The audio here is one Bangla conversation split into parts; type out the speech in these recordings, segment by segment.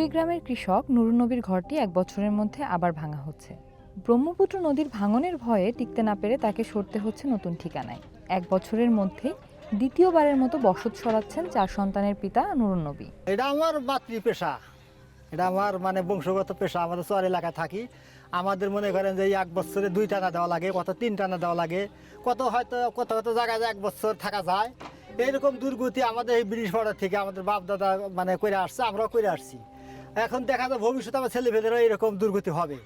কুড়িগ্রামের কৃষক নুরুন্নবীর ঘরটি এক বছরের মধ্যে আবার ভাঙা হচ্ছে। ব্রহ্মপুত্র নদীর ভাঙনের ভয়ে টিকতে না পেরে তাকে সরতে হচ্ছে নতুন ঠিকানায়। এক বছরের মধ্যে দ্বিতীয়বারের মতো বসত সরাচ্ছেন চার সন্তানের পিতা নুরুন্নবী এটা আমার মাতৃ পেশা। এটা আমার মানে বংশগত পেশা। আমাদের চর এলাকায় থাকি। আমাদের মনে করেন যে এক বছরে দুই টানা দেওয়া লাগে, কত তিন টানা দেওয়া লাগে। কত হয়তো, কত কত জায়গায় এক বছর থাকা যায়। এরকম দুর্গতি আমাদের এই ব্রিটিশ পাড়া থেকে আমাদের বাপ দাদা মানে করে আসছে, আমরাও করে আসছি। এখন দেখা যায় ভবিষ্যতে আমার ছেলেমেয়েদেরও এরকম দুর্গতি হবে।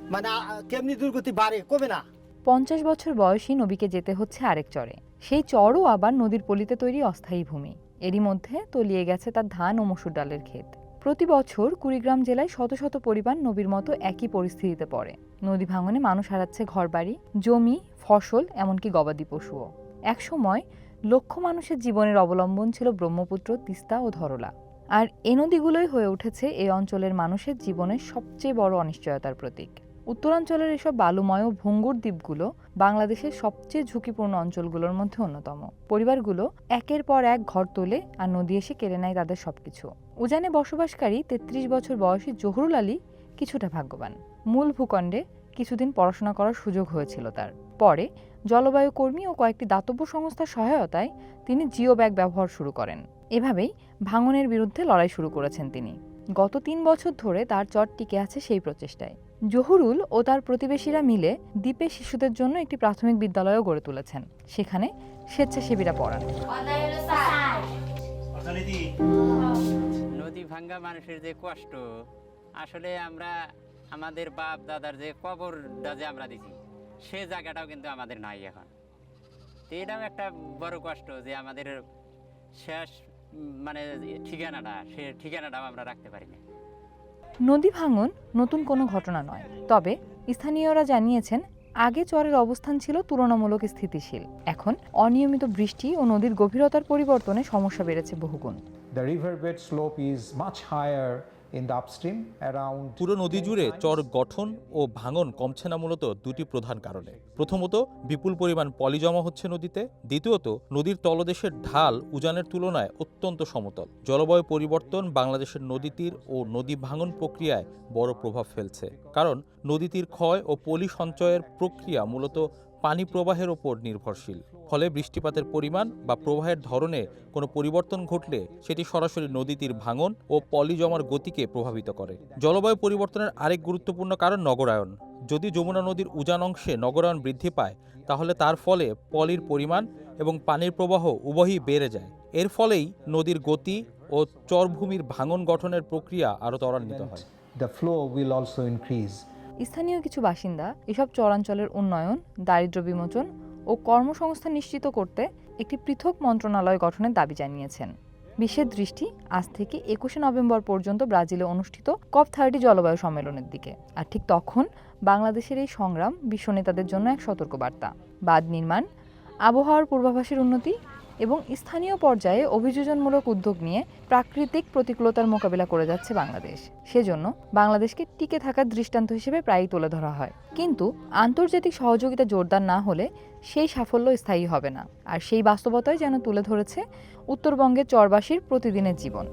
মানে কেমনি দুর্গতি বাড়ে কমে না? পঞ্চাশ বছর বয়সী নবীকে যেতে হচ্ছে আরেক চরে। সেই চরও আবার নদীর পলিতে তৈরি অস্থায়ী ভূমি। এরই মধ্যে তলিয়ে গেছে তার ধান ও মসুর ডালের ক্ষেত। প্রতি বছর কুড়িগ্রাম জেলায় শত শত পরিবার নবীর মতো একই পরিস্থিতিতে পড়ে। নদী ভাঙনে মানুষ হারাচ্ছে ঘরবাড়ি, জমি, ফসল, এমনকি গবাদি পশুও। একসময় লক্ষ মানুষের জীবনের অবলম্বন ছিল ব্রহ্মপুত্র, তিস্তা ও ধরলা। আর এ নদীগুলোই হয়ে উঠেছে এই অঞ্চলের মানুষের জীবনের সবচেয়ে বড় অনিশ্চয়তার প্রতীক। উত্তরাঞ্চলের এসব বালুময় ভঙ্গুর দ্বীপগুলো বাংলাদেশের সবচেয়ে ঝুঁকিপূর্ণ অঞ্চলগুলোর মধ্যে অন্যতম। পরিবারগুলো একের পর এক ঘর তোলে আর নদী এসে কেড়ে নেয় তাদের সবকিছু। উজানে বসবাসকারী তেত্রিশ বছর বয়সী জহুরুল আলী কিছুটা ভাগ্যবান। মূল ভূখণ্ডে কিছুদিন পড়াশোনা করার সুযোগ হয়েছিল তার। পরে জলবায়ু কর্মী ও কয়েকটি দাতব্য সংস্থার সহায়তায় তিনি জিও ব্যাগ ব্যবহার শুরু করেন। এভাবেই ভাঙনের বিরুদ্ধে লড়াই শুরু করেছেন তিনি। গত তিন বছর ধরে তার চর টিকে আছে সেই প্রচেষ্টায়। জহুরুল ও তার প্রতিবেশীরা মিলে দ্বীপে শিশুদের জন্য একটি প্রাথমিক বিদ্যালয়ও গড়ে তুলেছেন। সেখানে স্বেচ্ছাসেবীরা পড়ান। নদী ভাঙ্গা মানুষের যে কষ্ট আসলে আমরা আমাদের বাপ দাদার যে কবরটা যে আমরা দিছি সে জায়গাটাও কিন্তু আমাদের নাই এখন। তো এটাও একটা বড় কষ্ট যে আমাদের শেষ মানে ঠিকানাটা সে ঠিকানাটাও আমরা রাখতে পারি না নদী ভাঙন নতুন কোনো ঘটনা নয়। তবে স্থানীয়রা জানিয়েছেন আগে চরের অবস্থান ছিল তুলনামূলক স্থিতিশীল। এখন অনিয়মিত বৃষ্টি ও নদীর গভীরতার পরিবর্তনে সমস্যা বেড়েছে বহুগুণ। The riverbed slope is much higher পুরো নদী জুড়ে চর গঠন ও ভাঙন কমছে না মূলত দুটি প্রধান কারণে। প্রথমত বিপুল পরিমাণ পলি জমা হচ্ছে নদীতে। দ্বিতীয়ত নদীর তলদেশের ঢাল উজানের তুলনায় অত্যন্ত সমতল। জলবায়ু পরিবর্তন বাংলাদেশের নদী তীর ও নদী ভাঙন প্রক্রিয়ায় বড় প্রভাব ফেলছে। কারণ নদী তীর ক্ষয় ও পলি সঞ্চয়ের প্রক্রিয়া মূলত পানি প্রবাহের ওপর নির্ভরশীল, ফলে বৃষ্টিপাতের পরিমাণ বা প্রবাহের ধরনে কোনো পরিবর্তন ঘটলে সেটি সরাসরি নদীটির ভাঙন ও পলি জমার গতিকে প্রভাবিত করে। জলবায়ু পরিবর্তনের আরেক গুরুত্বপূর্ণ কারণ নগরায়ন। যদি যমুনা নদীর উজান অংশে নগরায়ন বৃদ্ধি পায়, তাহলে তার ফলে পলির পরিমাণ এবং পানির প্রবাহ উভয়ই বেড়ে যায়। এর ফলেই নদীর গতি ও চরভূমির ভাঙন গঠনের প্রক্রিয়া আরও ত্বরান্বিত হয়। The flow will also increase. স্থানীয় কিছু বাসিন্দা এসব চরাঞ্চলের উন্নয়ন দারিদ্র্য বিমোচন ও কর্মসংস্থান নিশ্চিত করতে একটি পৃথক মন্ত্রণালয় গঠনের দাবি জানিয়েছেন। বিশ্বের দৃষ্টি আজ থেকে একুশে নভেম্বর পর্যন্ত ব্রাজিলে অনুষ্ঠিত কপ থার্টি জলবায়ু সম্মেলনের দিকে। আর ঠিক তখন বাংলাদেশের এই সংগ্রাম বিশ্ব নেতাদের জন্য এক সতর্কবার্তা। বাঁধ নির্মাণ, আবহাওয়ার পূর্বাভাসের উন্নতি এবং স্থানীয় পর্যায়ে অভিযোজনমূলক উদ্যোগ নিয়ে প্রাকৃতিক প্রতিকূলতার মোকাবিলা করে যাচ্ছে বাংলাদেশ। সেজন্য বাংলাদেশকে টিকে থাকার দৃষ্টান্ত হিসেবে প্রায়ই তুলে ধরা হয়। কিন্তু আন্তর্জাতিক সহযোগিতা জোরদার না হলে সেই সাফল্য স্থায়ী হবে না। আর সেই বাস্তবতায় যেন তুলে ধরেছে উত্তরবঙ্গের চরবাসীর প্রতিদিনের জীবন।